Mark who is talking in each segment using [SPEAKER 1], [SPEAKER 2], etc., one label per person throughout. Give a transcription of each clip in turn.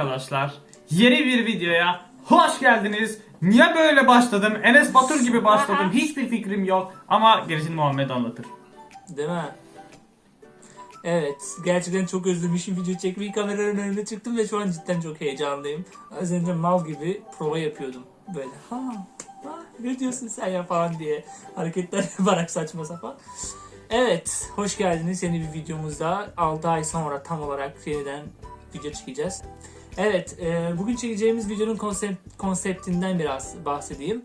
[SPEAKER 1] arkadaşlar. Yeni bir videoya hoş geldiniz. Niye böyle başladım? Enes Batur gibi başladım. Hiçbir fikrim yok. Ama gerisini Muhammed anlatır.
[SPEAKER 2] Değil mi? Evet, gerçekten çok özlemişim video çekmeyi. Kameranın önüne çıktım ve şu an cidden çok heyecanlıyım. Az önce mal gibi prova yapıyordum. Böyle ha, ha ne diyorsun sen ya falan diye hareketler yaparak saçma sapan. Evet, hoş geldiniz yeni bir videomuzda. 6 ay sonra tam olarak yeniden video çekeceğiz. Evet, e, bugün çekeceğimiz videonun konsept, konseptinden biraz bahsedeyim.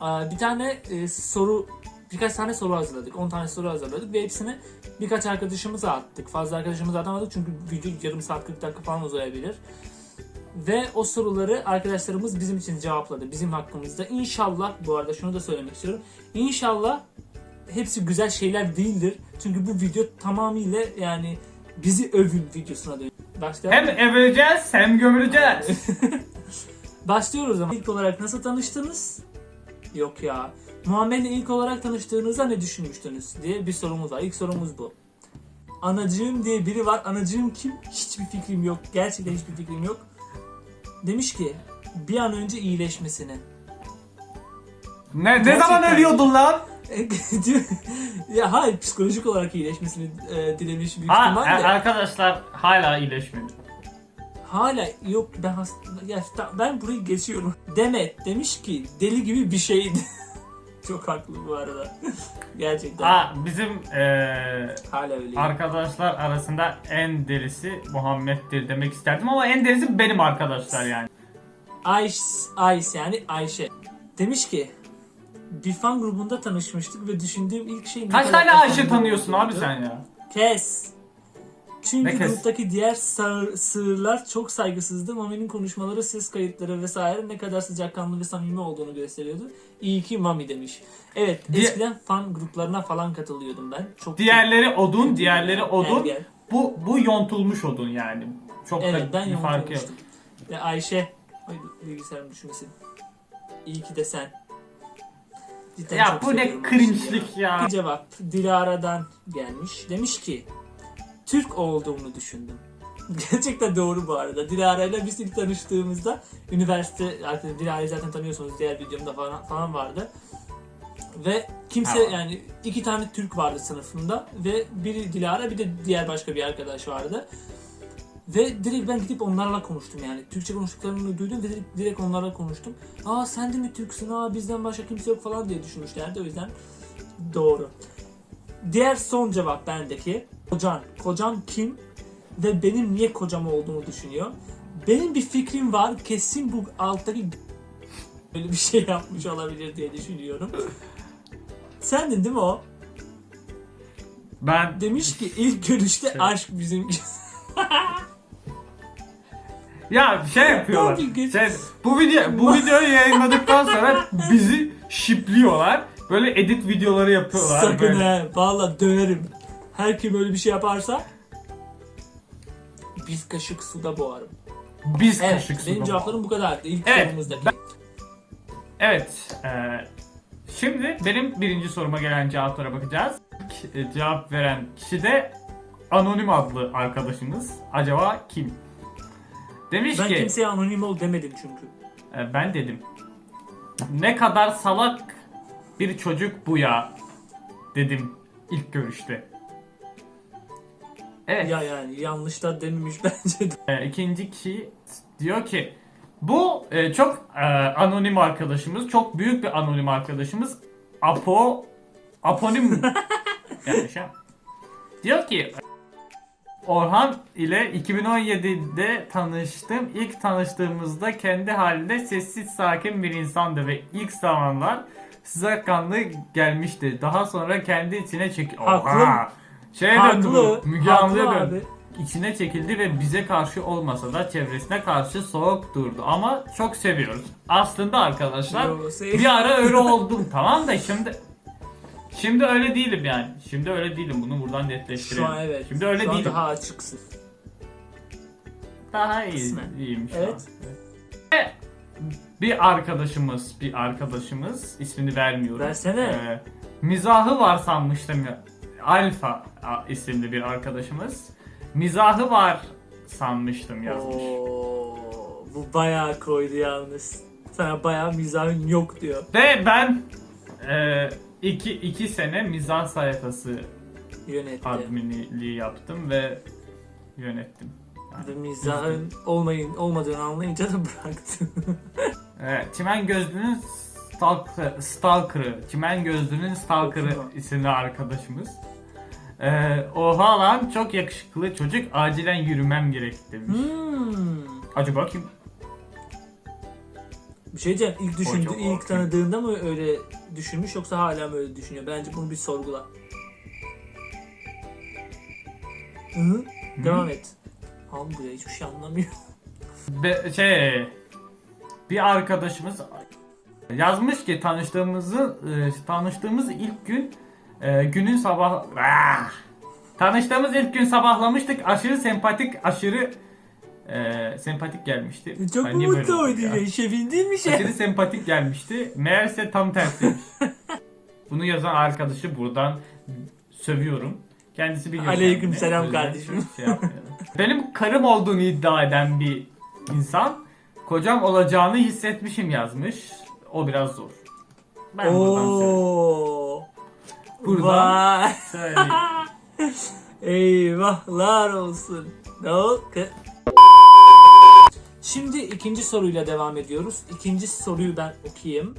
[SPEAKER 2] Aa, Bir tane e, soru, birkaç tane soru hazırladık. 10 tane soru hazırladık ve hepsini birkaç arkadaşımıza attık. Fazla arkadaşımıza atamadık çünkü video yarım saat 40 dakika falan uzayabilir. Ve o soruları arkadaşlarımız bizim için cevapladı. Bizim hakkımızda. İnşallah, bu arada şunu da söylemek istiyorum. İnşallah hepsi güzel şeyler değildir. Çünkü bu video tamamıyla yani bizi övün videosuna dönüyor. Başlayalım.
[SPEAKER 1] Hem öveceğiz hem gömüleceğiz.
[SPEAKER 2] Başlıyoruz ama. İlk olarak nasıl tanıştınız? Yok ya. Muhammed'le ilk olarak tanıştığınızda ne düşünmüştünüz diye bir sorumuz var. İlk sorumuz bu. Anacığım diye biri var. Anacığım kim? Hiçbir fikrim yok. Gerçekten hiçbir fikrim yok. Demiş ki bir an önce iyileşmesini.
[SPEAKER 1] ne, ne
[SPEAKER 2] Gerçekten.
[SPEAKER 1] zaman ölüyordun lan?
[SPEAKER 2] Ya hayır psikolojik olarak iyileşmesini e, dilemiş büyük
[SPEAKER 1] Ha,
[SPEAKER 2] ihtimalle.
[SPEAKER 1] a- arkadaşlar hala iyileşmedi.
[SPEAKER 2] Hala yok ben hasta, ya, ben burayı geçiyorum. Demet demiş ki deli gibi bir şeydi. Çok haklı bu arada. Gerçekten.
[SPEAKER 1] Ha, bizim eee,
[SPEAKER 2] Hala öyle.
[SPEAKER 1] arkadaşlar arasında en delisi Muhammed'dir demek isterdim ama en delisi benim arkadaşlar yani.
[SPEAKER 2] Ayş, Ayş yani Ayşe. Demiş ki bir fan grubunda tanışmıştık ve düşündüğüm ilk şey
[SPEAKER 1] Kaç tane Ayşe tanıyorsun abi sen ya?
[SPEAKER 2] Kes. Çünkü
[SPEAKER 1] Ne kes?
[SPEAKER 2] gruptaki diğer sağır, sığırlar çok saygısızdı. Mami'nin konuşmaları, ses kayıtları vesaire ne kadar sıcakkanlı ve samimi olduğunu gösteriyordu. İyi ki Mami demiş. Evet,
[SPEAKER 1] Diye-
[SPEAKER 2] eskiden fan gruplarına falan katılıyordum ben. Çok
[SPEAKER 1] Diğerleri odun, diğerleri odun.
[SPEAKER 2] Ergen.
[SPEAKER 1] Bu bu yontulmuş odun yani. Çok
[SPEAKER 2] Evet,
[SPEAKER 1] da
[SPEAKER 2] ben
[SPEAKER 1] bir farkı yok.
[SPEAKER 2] yontulmuştum. Ve Ayşe, ay bilgisayarım düşmesin. İyi ki de sen. Cidden
[SPEAKER 1] Ya
[SPEAKER 2] çok
[SPEAKER 1] bu ne
[SPEAKER 2] seviyorum
[SPEAKER 1] cringe'lik ya.
[SPEAKER 2] Bir cevap Dilara'dan gelmiş. Demiş ki Türk olduğumu düşündüm. Gerçekten doğru bu arada. Dilara ile biz ilk tanıştığımızda üniversite artık Dilara'yı zaten tanıyorsunuz diğer videomda falan, falan vardı. Ve kimse
[SPEAKER 1] Tamam.
[SPEAKER 2] yani iki tane Türk vardı sınıfımda ve biri Dilara bir de diğer başka bir arkadaş vardı. Ve direkt ben gidip onlarla konuştum yani. Türkçe konuştuklarını duydum ve direkt, direkt onlarla konuştum. Aa sen de mi Türksün? Aa bizden başka kimse yok falan diye düşünmüşlerdi. O yüzden doğru. Diğer son cevap bendeki. Kocan. Kocam kim? Ve benim niye kocam olduğunu düşünüyor. Benim bir fikrim var. Kesin bu alttaki böyle bir şey yapmış olabilir diye düşünüyorum. Sendin değil mi o?
[SPEAKER 1] Ben
[SPEAKER 2] Demiş ki ilk görüşte aşk bizim
[SPEAKER 1] ya şey yapıyorlar.
[SPEAKER 2] Ki.
[SPEAKER 1] Şey, bu video bu videoyu yayınladıktan sonra bizi şipliyorlar. Böyle edit videoları yapıyorlar.
[SPEAKER 2] Sakın
[SPEAKER 1] böyle.
[SPEAKER 2] he. Valla dönerim. Her kim öyle bir şey yaparsa bir kaşık suda boğarım.
[SPEAKER 1] Biz
[SPEAKER 2] Evet,
[SPEAKER 1] kaşık
[SPEAKER 2] benim
[SPEAKER 1] suda
[SPEAKER 2] cevaplarım bu kadardı. İlk
[SPEAKER 1] Evet,
[SPEAKER 2] sorumuzdaki.
[SPEAKER 1] Evet. eee, şimdi benim birinci soruma gelen cevaplara bakacağız. E, cevap veren kişi de Anonim adlı arkadaşımız. Acaba kim? Demiş
[SPEAKER 2] Ben
[SPEAKER 1] ki
[SPEAKER 2] kimseye anonim ol demedim çünkü.
[SPEAKER 1] e, ben dedim. Ne kadar salak bir çocuk bu ya dedim ilk görüşte. Evet.
[SPEAKER 2] Ya yani yanlış da dememiş bence de.
[SPEAKER 1] E, ikinci kişi diyor ki bu e, çok e, anonim arkadaşımız, çok büyük bir anonim arkadaşımız. Apo aponim yani şey. Diyor ki Orhan ile 2017'de tanıştım. İlk tanıştığımızda kendi halinde sessiz sakin bir insandı ve ilk zamanlar sıcakkanlı gelmişti. Daha sonra kendi içine çek...
[SPEAKER 2] Haklı.
[SPEAKER 1] Şeye döndü
[SPEAKER 2] Haklı.
[SPEAKER 1] bu. Müge
[SPEAKER 2] haklı abi.
[SPEAKER 1] döndü içine çekildi ve bize karşı olmasa da çevresine karşı soğuk durdu. Ama çok seviyoruz. Aslında arkadaşlar
[SPEAKER 2] Yo,
[SPEAKER 1] bir ara öyle oldum tamam da şimdi şimdi öyle değilim yani. Şimdi öyle değilim bunu buradan netleştirelim.
[SPEAKER 2] Şu an evet.
[SPEAKER 1] Şimdi öyle
[SPEAKER 2] Şu an
[SPEAKER 1] değilim.
[SPEAKER 2] daha açıksın.
[SPEAKER 1] Daha iyi,
[SPEAKER 2] Kısmen.
[SPEAKER 1] iyiyim şu
[SPEAKER 2] Evet.
[SPEAKER 1] an. Ve Bir arkadaşımız, bir arkadaşımız ismini vermiyorum.
[SPEAKER 2] Versene.
[SPEAKER 1] Ee, mizahı var sanmıştım ya. Alfa isimli bir arkadaşımız. Mizahı var sanmıştım yazmış.
[SPEAKER 2] Oo. bu bayağı koydu yalnız. Sana bayağı mizahın yok diyor.
[SPEAKER 1] Ve ben e, iki, iki sene mizah sayfası
[SPEAKER 2] Yönetti.
[SPEAKER 1] adminliği yaptım ve yönettim.
[SPEAKER 2] Ve mizahın olmayın, olmadığını anlayınca da bıraktı.
[SPEAKER 1] Evet, Çimen Gözlü'nün Stalker, Stalker'ı, Çimen Gözlü'nün Stalker'ı isimli arkadaşımız. Ee, oha lan çok yakışıklı çocuk acilen yürümem gerek demiş.
[SPEAKER 2] hmm.
[SPEAKER 1] Acaba kim?
[SPEAKER 2] Bir şey diyeceğim. İlk düşündü, ilk tanıdığında mı öyle düşünmüş yoksa hala mı öyle düşünüyor? Bence bunu bir sorgula. Hı? Devam et. Al buraya hiçbir şey anlamıyor.
[SPEAKER 1] Be- şey bir arkadaşımız yazmış ki tanıştığımızı e, tanıştığımız ilk gün e, günün sabah Ah! tanıştığımız ilk gün sabahlamıştık aşırı sempatik aşırı e, sempatik gelmişti.
[SPEAKER 2] Çok
[SPEAKER 1] Ay, niye böyle
[SPEAKER 2] mutlu
[SPEAKER 1] oldu
[SPEAKER 2] oydu
[SPEAKER 1] ya?
[SPEAKER 2] ya. Şevindin mi şey?
[SPEAKER 1] Aşırı sempatik gelmişti. Meğerse tam tersiymiş. Bunu yazan arkadaşı buradan sövüyorum. Kendisi biliyor.
[SPEAKER 2] Aleyküm selam kardeşim.
[SPEAKER 1] şey. Benim karım olduğunu iddia eden bir insan kocam olacağını hissetmişim yazmış. O biraz zor. Ben buradan söyleyeyim.
[SPEAKER 2] Oo.
[SPEAKER 1] Buradan-
[SPEAKER 2] Vay.
[SPEAKER 1] Söyleyeyim.
[SPEAKER 2] Eyvahlar olsun. Ne oldu? Şimdi ikinci soruyla devam ediyoruz. İkinci soruyu ben okuyayım.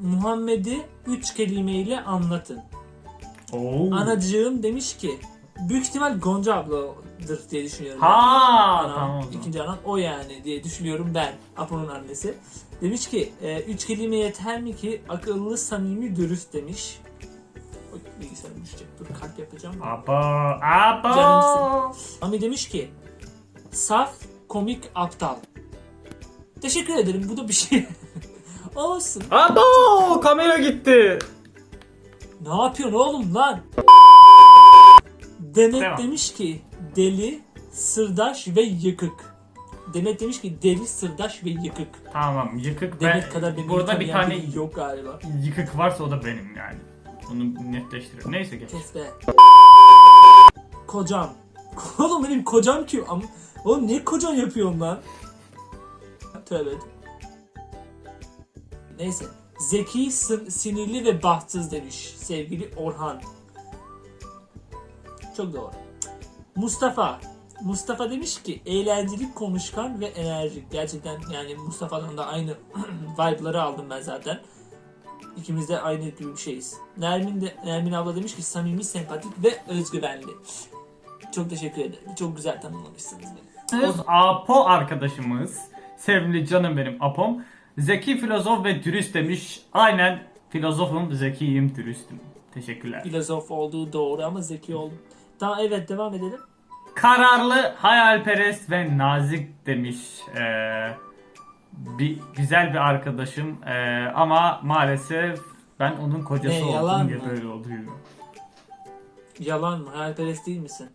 [SPEAKER 2] Muhammed'i üç kelimeyle anlatın.
[SPEAKER 1] Oo.
[SPEAKER 2] Anacığım demiş ki büyük ihtimal Gonca abladır diye düşünüyorum.
[SPEAKER 1] Ha
[SPEAKER 2] Anam,
[SPEAKER 1] tamam.
[SPEAKER 2] ikinci anan o yani diye düşünüyorum ben. Apo'nun annesi. Demiş ki e, üç kelime yeter mi ki akıllı, samimi, dürüst demiş. Oy, bilgisayarım düşecek. Dur kalp yapacağım.
[SPEAKER 1] Abo. Abo.
[SPEAKER 2] Canımsın. Ami demiş ki saf, komik, aptal. Teşekkür ederim. Bu da bir şey. Olsun.
[SPEAKER 1] Abo. Kamera gitti.
[SPEAKER 2] Ne yapıyorsun oğlum lan? Demet
[SPEAKER 1] Devam.
[SPEAKER 2] demiş ki deli, sırdaş ve yıkık. Demet demiş ki deli, sırdaş ve yıkık.
[SPEAKER 1] Tamam yıkık
[SPEAKER 2] Demet
[SPEAKER 1] ben
[SPEAKER 2] kadar beni
[SPEAKER 1] burada bir
[SPEAKER 2] tanıyan
[SPEAKER 1] tane
[SPEAKER 2] biri yok galiba.
[SPEAKER 1] yıkık varsa o da benim yani. Bunu netleştirelim. Neyse geç.
[SPEAKER 2] Kes be. Kocam. Oğlum benim kocam kim? Ama, oğlum niye kocan yapıyorsun lan? Tövbe. Neyse. Zeki, sı- sinirli ve bahtsız demiş sevgili Orhan. Çok doğru. Mustafa. Mustafa demiş ki eğlenceli, konuşkan ve enerjik. Gerçekten yani Mustafa'dan da aynı vibe'ları aldım ben zaten. İkimiz de aynı gibi bir şeyiz. Nermin de Nermin abla demiş ki samimi, sempatik ve özgüvenli. Çok teşekkür ederim. Çok güzel tanımlamışsınız beni.
[SPEAKER 1] Öz Apo arkadaşımız, sevimli canım benim Apom, zeki filozof ve dürüst demiş. Aynen filozofum, zekiyim, dürüstüm. Teşekkürler.
[SPEAKER 2] Filozof olduğu doğru ama zeki oldum. Tamam evet devam edelim.
[SPEAKER 1] Kararlı, hayalperest ve nazik demiş. Ee, bir güzel bir arkadaşım Ee, ama maalesef ben onun kocası
[SPEAKER 2] Ne,
[SPEAKER 1] oldum diye
[SPEAKER 2] mı?
[SPEAKER 1] böyle oldu.
[SPEAKER 2] Yalan mı? Hayalperest değil misin?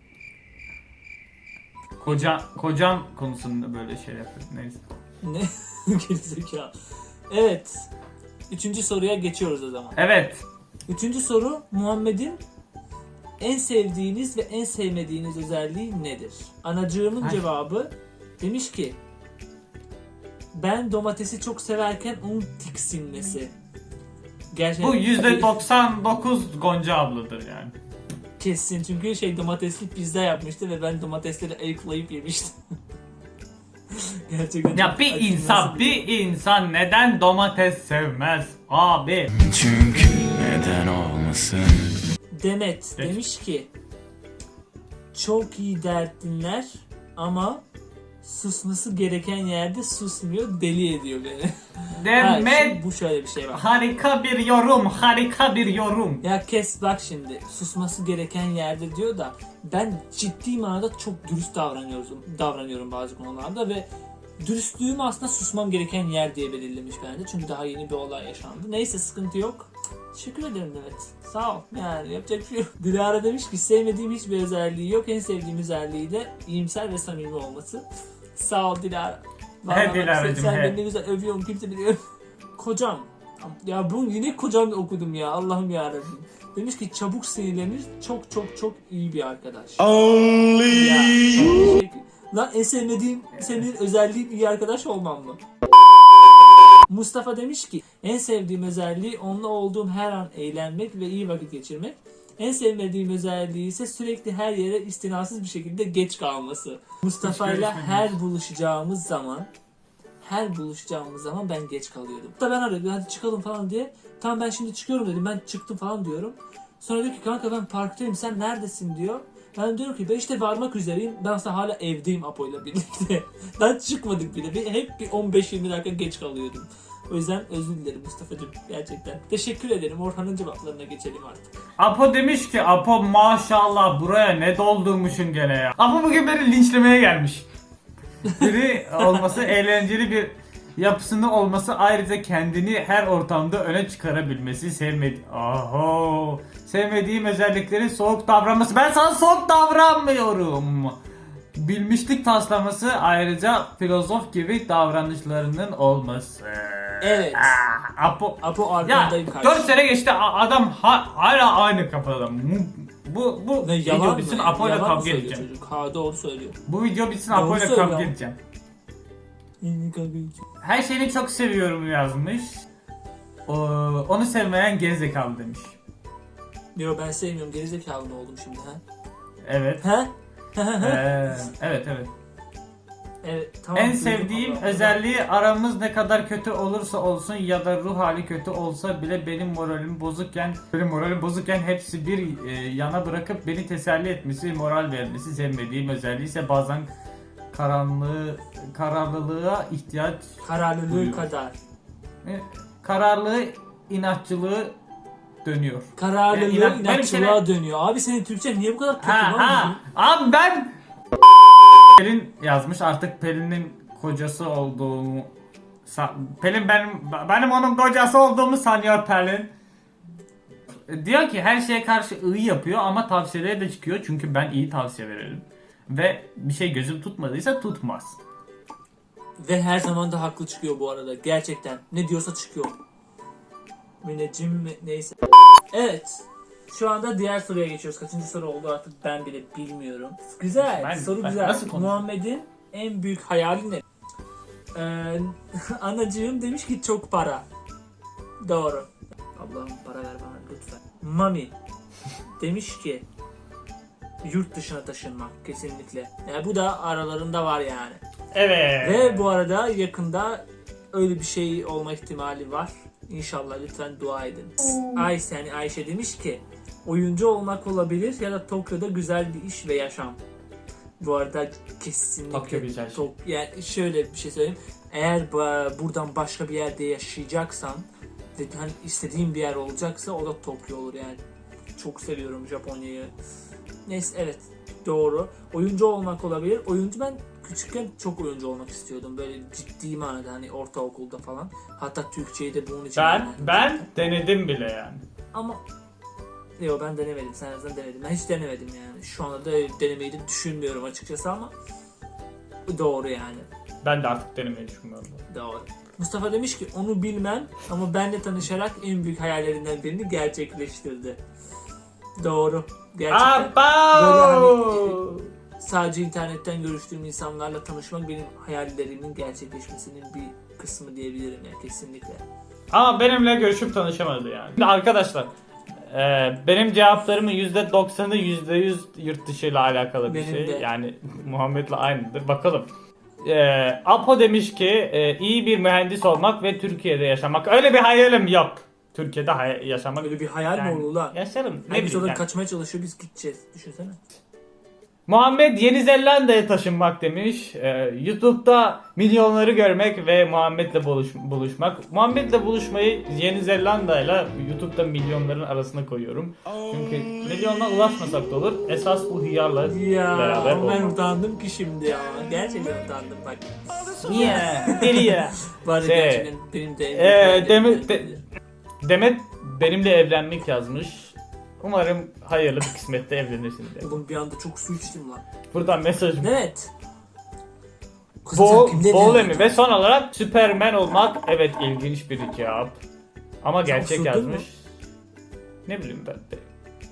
[SPEAKER 1] Koca, kocam konusunda böyle şey yapıyor. Neyse.
[SPEAKER 2] Ne? Gerizekalı. Evet. Üçüncü soruya geçiyoruz o zaman.
[SPEAKER 1] Evet.
[SPEAKER 2] Üçüncü soru Muhammed'in en sevdiğiniz ve en sevmediğiniz özelliği nedir? Anacığımın
[SPEAKER 1] Ay.
[SPEAKER 2] cevabı demiş ki ben domatesi çok severken onun tiksinmesi. Gerçekten
[SPEAKER 1] Bu %99 Gonca abladır yani.
[SPEAKER 2] Kesin çünkü şey domatesli pizza yapmıştı ve ben domatesleri ayıklayıp yemiştim. Gerçekten
[SPEAKER 1] Ya bir insan, bir insan neden domates sevmez abi?
[SPEAKER 3] Çünkü neden olmasın?
[SPEAKER 2] Demet demiş ki çok iyi dert dinler ama susması gereken yerde susmuyor deli ediyor beni. Ha,
[SPEAKER 1] Demet
[SPEAKER 2] şimdi bu şöyle bir şey var.
[SPEAKER 1] harika bir yorum, harika bir yorum.
[SPEAKER 2] Ya kes bak şimdi susması gereken yerde diyor da ben ciddi manada çok dürüst davranıyorum, davranıyorum bazı konularda ve dürüstlüğüm aslında susmam gereken yer diye belirlemiş bence. Çünkü daha yeni bir olay yaşandı. Neyse sıkıntı yok. Teşekkür ederim Demet. Sağ ol. Yani yapacak bir şey yok. Dilara demiş ki sevmediğim hiçbir özelliği yok. En sevdiğim özelliği de iyimser ve samimi olması. Sağ ol Dilara. Vallahi bak,
[SPEAKER 1] Dilara'cığım,
[SPEAKER 2] Sen,
[SPEAKER 1] he.
[SPEAKER 2] beni ne güzel övüyorsun kimse biliyor. Kocam. Ya bu yine kocam okudum ya Allah'ım yarabbim. Demiş ki çabuk sinirlenir çok çok çok iyi bir arkadaş.
[SPEAKER 3] Only
[SPEAKER 2] Ya, teşekkür- Lan en sevmediğim, senin özelliğin iyi arkadaş olmam mı? Mustafa demiş ki en sevdiğim özelliği onunla olduğum her an eğlenmek ve iyi vakit geçirmek. En sevmediğim özelliği ise sürekli her yere istinasız bir şekilde geç kalması. Mustafa ile her buluşacağımız zaman her buluşacağımız zaman ben geç kalıyordum. Da ben aradım hadi çıkalım falan diye. Tamam ben şimdi çıkıyorum dedim. Ben çıktım falan diyorum. Sonra diyor ki kanka ben parktayım sen neredesin diyor. Ben diyorum ki ben işte varmak üzereyim. Ben aslında hala evdeyim Apo'yla birlikte. ben çıkmadık bile. Bir, hep bir 15-20 dakika geç kalıyordum. O yüzden özür dilerim Mustafa'cığım gerçekten. Teşekkür ederim. Orhan'ın cevaplarına geçelim artık.
[SPEAKER 1] Apo demiş ki Apo maşallah buraya ne doldurmuşsun gene ya. Apo bugün beni linçlemeye gelmiş. Biri olması eğlenceli bir yapısında olması ayrıca kendini her ortamda öne çıkarabilmesi sevmedi. Aho. Sevmediğim özelliklerin soğuk davranması. Ben sana soğuk davranmıyorum. Bilmişlik taslaması ayrıca filozof gibi davranışlarının olması.
[SPEAKER 2] Evet.
[SPEAKER 1] Ah, Apo
[SPEAKER 2] Apo
[SPEAKER 1] ya
[SPEAKER 2] arkandayım
[SPEAKER 1] 4
[SPEAKER 2] kardeşim.
[SPEAKER 1] sene geçti a- adam ha- hala aynı kafada. Bu bu, bu
[SPEAKER 2] Ne
[SPEAKER 1] video bitsin
[SPEAKER 2] mı?
[SPEAKER 1] Apo'yla
[SPEAKER 2] Yalan mı
[SPEAKER 1] kavga
[SPEAKER 2] söylüyor
[SPEAKER 1] edeceğim.
[SPEAKER 2] çocuk? Ha doğru söylüyor.
[SPEAKER 1] Bu video bitsin
[SPEAKER 2] Doğru
[SPEAKER 1] Apo'yla
[SPEAKER 2] söylüyor
[SPEAKER 1] kavga
[SPEAKER 2] ama.
[SPEAKER 1] edeceğim.
[SPEAKER 2] Kavga edeceğim.
[SPEAKER 1] Her şeyini çok seviyorum yazmış. O, onu sevmeyen gerizekalı demiş.
[SPEAKER 2] Yo ben sevmiyorum. Gerizekalı mı oldum şimdi ha?
[SPEAKER 1] Evet.
[SPEAKER 2] Ha?
[SPEAKER 1] Ee, evet evet.
[SPEAKER 2] Evet tamam.
[SPEAKER 1] En
[SPEAKER 2] duydum
[SPEAKER 1] sevdiğim
[SPEAKER 2] ama-
[SPEAKER 1] özelliği aramız ne kadar kötü olursa olsun ya da ruh hali kötü olsa bile benim moralim bozukken benim moralim bozukken hepsi bir e, yana bırakıp beni teselli etmesi, moral vermesi sevmediğim özelliği ise bazen karanlığı kararlılığa ihtiyaç
[SPEAKER 2] Kararlılığı
[SPEAKER 1] Duyuyor.
[SPEAKER 2] kadar.
[SPEAKER 1] e, kararlılığı inatçılığı dönüyor.
[SPEAKER 2] Kararlılığı
[SPEAKER 1] Yani
[SPEAKER 2] inatçılığa dönüyor. Abi senin Türkçen niye bu kadar kötü
[SPEAKER 1] Ha
[SPEAKER 2] lan?
[SPEAKER 1] ha. Abi ben Pelin yazmış artık Pelin'in kocası olduğumu Pelin benim benim onun kocası olduğumu sanıyor Pelin. Diyor ki her şeye karşı iyi yapıyor ama tavsiyelere de çıkıyor çünkü ben iyi tavsiye veririm. Ve bir şey gözüm tutmadıysa tutmaz.
[SPEAKER 2] Ve her zaman da haklı çıkıyor bu arada. Gerçekten. Ne diyorsa çıkıyor. Müneccim mi? Neyse. Evet. Şu anda diğer soruya geçiyoruz. Kaçıncı soru oldu artık ben bile bilmiyorum. Güzel.
[SPEAKER 1] Ben-
[SPEAKER 2] soru
[SPEAKER 1] ben
[SPEAKER 2] güzel. Muhammed'in en büyük hayali ne? Ee, anacığım demiş ki çok para. Doğru. Allah'ım para ver bana lütfen. Mami demiş ki yurt dışına taşınmak kesinlikle. Yani bu da aralarında var yani.
[SPEAKER 1] Evet.
[SPEAKER 2] Ve bu arada yakında öyle bir şey olma ihtimali var. İnşallah lütfen dua edin. Ayşe yani Ayşe demiş ki oyuncu olmak olabilir ya da Tokyo'da güzel bir iş ve yaşam. Bu arada kesinlikle
[SPEAKER 1] Tokyo güzel.
[SPEAKER 2] Tok- yani şöyle bir şey söyleyeyim. Eğer buradan başka bir yerde yaşayacaksan ve hani istediğin bir yer olacaksa o da Tokyo olur yani. Çok seviyorum Japonya'yı. Neyse evet doğru. Oyuncu olmak olabilir. Oyuncu ben küçükken çok oyuncu olmak istiyordum. Böyle ciddi manada hani ortaokulda falan. Hatta Türkçeyi de bunun için
[SPEAKER 1] Ben ben denedim bile yani.
[SPEAKER 2] Ama Yok ben denemedim. Sen en azından denedin. Ben hiç denemedim yani. Şu anda da denemeyi de düşünmüyorum açıkçası ama doğru yani.
[SPEAKER 1] Ben de artık denemeyi düşünmüyorum.
[SPEAKER 2] Doğru. Mustafa demiş ki onu bilmem ama benle tanışarak en büyük hayallerinden birini gerçekleştirdi. Doğru. Gerçekten
[SPEAKER 1] Abo!
[SPEAKER 2] Sadece internetten görüştüğüm insanlarla tanışmak benim hayallerimin gerçekleşmesinin bir kısmı diyebilirim yani kesinlikle.
[SPEAKER 1] Ama benimle görüşüp tanışamadı yani. Şimdi arkadaşlar e, benim cevaplarımın %90'ı %100 yurt dışı ile alakalı bir
[SPEAKER 2] Benim
[SPEAKER 1] şey.
[SPEAKER 2] de.
[SPEAKER 1] Yani Muhammed'le aynıdır. Bakalım. E, Apo demiş ki e, iyi bir mühendis olmak ve Türkiye'de yaşamak. Öyle bir hayalim yok. Türkiye'de hay- yaşamak.
[SPEAKER 2] Öyle bir hayal mi
[SPEAKER 1] Yani
[SPEAKER 2] olur lan?
[SPEAKER 1] Yaşarım. Ne
[SPEAKER 2] Herkes
[SPEAKER 1] bileyim yani.
[SPEAKER 2] kaçmaya çalışıyor biz gideceğiz. Düşünsene.
[SPEAKER 1] Muhammed Yeni Zelanda'ya taşınmak demiş. Ee, YouTube'da milyonları görmek ve Muhammed'le buluş, buluşmak. Muhammed'le buluşmayı Yeni Zelanda'yla YouTube'da milyonların arasına koyuyorum. Çünkü milyonla ulaşmasak da olur. Esas bu hıyarla
[SPEAKER 2] Ya
[SPEAKER 1] beraber
[SPEAKER 2] ama ben
[SPEAKER 1] olmak.
[SPEAKER 2] utandım ki şimdi ya. Gerçekten utandım bak.
[SPEAKER 1] Niye? Deli ya.
[SPEAKER 2] Ya
[SPEAKER 1] Şey,
[SPEAKER 2] gerçekten benim de hayallerimden
[SPEAKER 1] Demet, de-. Demet benimle evlenmek yazmış. Umarım hayırlı bir kısmette evlenirsin diye.
[SPEAKER 2] Oğlum bir anda çok su içtim lan.
[SPEAKER 1] Buradan mesajım.
[SPEAKER 2] Evet. Kızım
[SPEAKER 1] Bol,
[SPEAKER 2] sen kimle
[SPEAKER 1] bol
[SPEAKER 2] evlendin?
[SPEAKER 1] emi ve son olarak Superman olmak evet ilginç bir cevap. Ama gerçek yazmış. Ne bileyim ben de.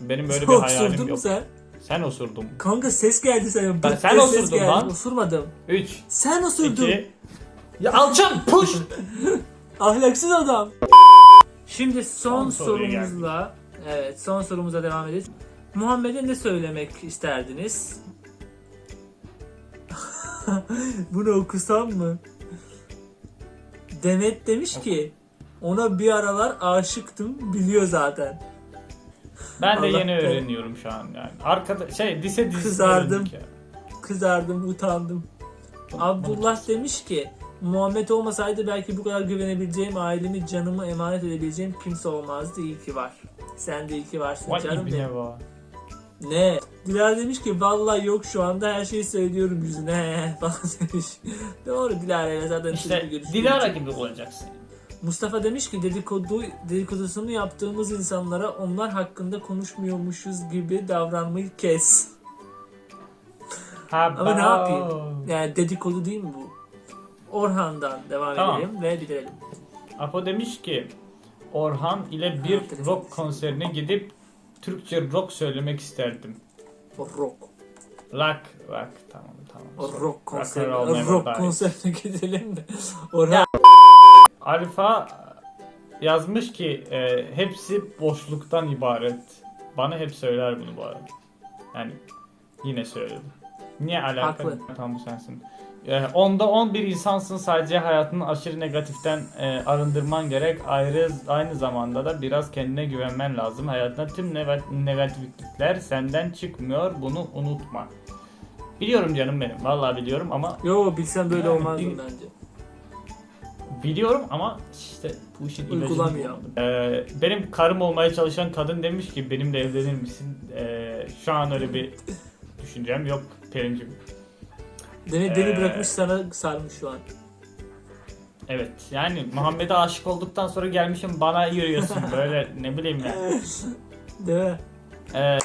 [SPEAKER 1] Benim böyle bir hayalim
[SPEAKER 2] sürdün mü
[SPEAKER 1] yok.
[SPEAKER 2] sen?
[SPEAKER 1] Sen osurdun.
[SPEAKER 2] Kanka ses geldi sana.
[SPEAKER 1] Ben-
[SPEAKER 2] Bırt
[SPEAKER 1] sen
[SPEAKER 2] diye
[SPEAKER 1] osurdun
[SPEAKER 2] ses geldi.
[SPEAKER 1] lan.
[SPEAKER 2] Osurmadım.
[SPEAKER 1] 3,
[SPEAKER 2] Sen osurdun.
[SPEAKER 1] 2... Ya alçak push!
[SPEAKER 2] Ahlaksız adam. Şimdi son,
[SPEAKER 1] Son soruya
[SPEAKER 2] sorumuzla evet son sorumuza devam edeceğiz. Muhammed'e ne söylemek isterdiniz? Bunu okusam mı? Demet demiş ki ona bir aralar aşıktım biliyor zaten.
[SPEAKER 1] Ben de yeni öğreniyorum şu an yani. Arkada şey lise dizisi
[SPEAKER 2] Kızardım.
[SPEAKER 1] öğrendik ya.
[SPEAKER 2] Kızardım, utandım. Abdullah demiş ki Muhammed olmasaydı belki bu kadar güvenebileceğim, ailemi, canımı emanet edebileceğim kimse olmazdı. İyi ki var. Sen de iyi ki varsın
[SPEAKER 1] Vay
[SPEAKER 2] canım benim.
[SPEAKER 1] var.
[SPEAKER 2] Ne? Dilara demiş ki vallahi yok şu anda her şeyi söylüyorum yüzüne falan demiş. Doğru Dilara ile zaten
[SPEAKER 1] İşte. Dilara gibi olacaksın.
[SPEAKER 2] Mustafa demiş ki dedikodu dedikodusunu yaptığımız insanlara onlar hakkında konuşmuyormuşuz gibi davranmayı kes.
[SPEAKER 1] Ha,
[SPEAKER 2] Ama ne yapayım? Yani dedikodu değil mi bu? Orhan'dan devam
[SPEAKER 1] Tamam.
[SPEAKER 2] edelim ve bitirelim.
[SPEAKER 1] Apo demiş ki Orhan ile bir rock konserine gidip Türkçe rock söylemek isterdim.
[SPEAKER 2] Rock.
[SPEAKER 1] Rock, rock tamam tamam.
[SPEAKER 2] O rock konserine, rock konserine gidelim mi? Orhan
[SPEAKER 1] Arifa yazmış ki e, hepsi boşluktan ibaret. Bana hep söyler bunu bu arada. Yani yine söyledim. Niye alakalı?
[SPEAKER 2] Haklı.
[SPEAKER 1] Tam bu sensin. E, onda 11 insansın sadece hayatını aşırı negatiften e, arındırman gerek. Ayrı aynı zamanda da biraz kendine güvenmen lazım. Hayatında tüm nega- negatiflikler senden çıkmıyor. Bunu unutma. Biliyorum canım benim. Vallahi biliyorum ama
[SPEAKER 2] Yo bilsem böyle
[SPEAKER 1] Yani
[SPEAKER 2] olmazdı bence.
[SPEAKER 1] Biliyorum ama işte bu işin
[SPEAKER 2] Uygulamıyor.
[SPEAKER 1] Ee, benim karım olmaya çalışan kadın demiş ki benimle evlenir misin? Ee, şu an öyle bir düşüncem yok Pelin'cim.
[SPEAKER 2] Beni, beni
[SPEAKER 1] Ee,
[SPEAKER 2] bırakmış sana sarmış şu an.
[SPEAKER 1] Evet yani Muhammed'e aşık olduktan sonra gelmişim bana yürüyorsun böyle ne bileyim ya.
[SPEAKER 2] Değil mi?
[SPEAKER 1] Ee,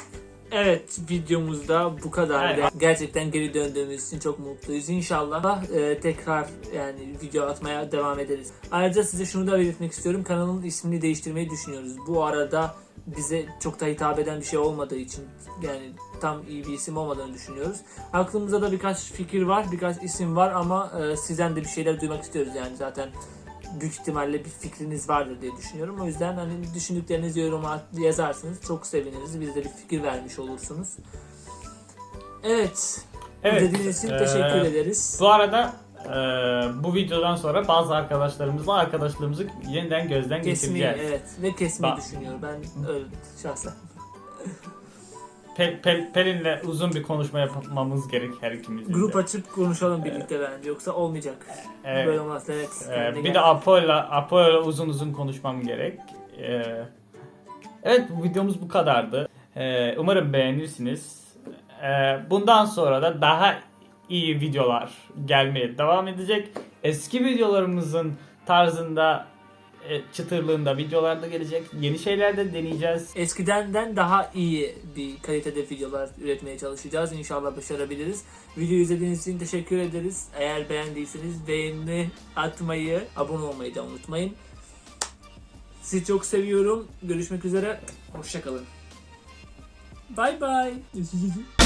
[SPEAKER 2] Evet videomuzda bu kadar.
[SPEAKER 1] Aynen.
[SPEAKER 2] Gerçekten geri döndüğümüz için çok mutluyuz. İnşallah e, tekrar yani video atmaya devam ederiz. Ayrıca size şunu da belirtmek istiyorum. Kanalın ismini değiştirmeyi düşünüyoruz. Bu arada bize çok da hitap eden bir şey olmadığı için yani tam iyi bir isim olmadığını düşünüyoruz. Aklımızda da birkaç fikir var, birkaç isim var ama e, sizden de bir şeyler duymak istiyoruz yani zaten büyük ihtimalle bir fikriniz vardır diye düşünüyorum. O yüzden hani düşündüklerinizi yoruma yazarsınız. Çok seviniriz. Bize de bir fikir vermiş olursunuz. Evet.
[SPEAKER 1] evet.
[SPEAKER 2] Dediğiniz için
[SPEAKER 1] ee,
[SPEAKER 2] teşekkür ederiz.
[SPEAKER 1] Bu arada e, bu videodan sonra bazı arkadaşlarımızla arkadaşlığımızı yeniden gözden
[SPEAKER 2] Kesmeyi
[SPEAKER 1] geçireceğiz.
[SPEAKER 2] evet ve kesmeyi
[SPEAKER 1] Ba-
[SPEAKER 2] düşünüyor. Ben öyle şahsen.
[SPEAKER 1] Pel, Pel- Pelin'le uzun bir konuşma yapmamız gerek her ikimizin. de.
[SPEAKER 2] Grup açıp konuşalım birlikte bence. Yoksa olmayacak.
[SPEAKER 1] Evet.
[SPEAKER 2] Böyle olmaz. Evet.
[SPEAKER 1] Ee, bir de Apo'yla Apo'yla uzun uzun konuşmam gerek. Ee, evet bu videomuz bu kadardı. Ee, umarım beğenirsiniz. Ee, bundan sonra da daha iyi videolar gelmeye devam edecek. Eski videolarımızın tarzında e, çıtırlığında videolar da gelecek. Yeni şeyler de deneyeceğiz.
[SPEAKER 2] Eskidenden daha iyi bir kalitede videolar üretmeye çalışacağız. İnşallah başarabiliriz. Videoyu izlediğiniz için teşekkür ederiz. Eğer beğendiyseniz beğeni atmayı, abone olmayı da unutmayın. Sizi çok seviyorum. Görüşmek üzere. Hoşçakalın. Bye bye.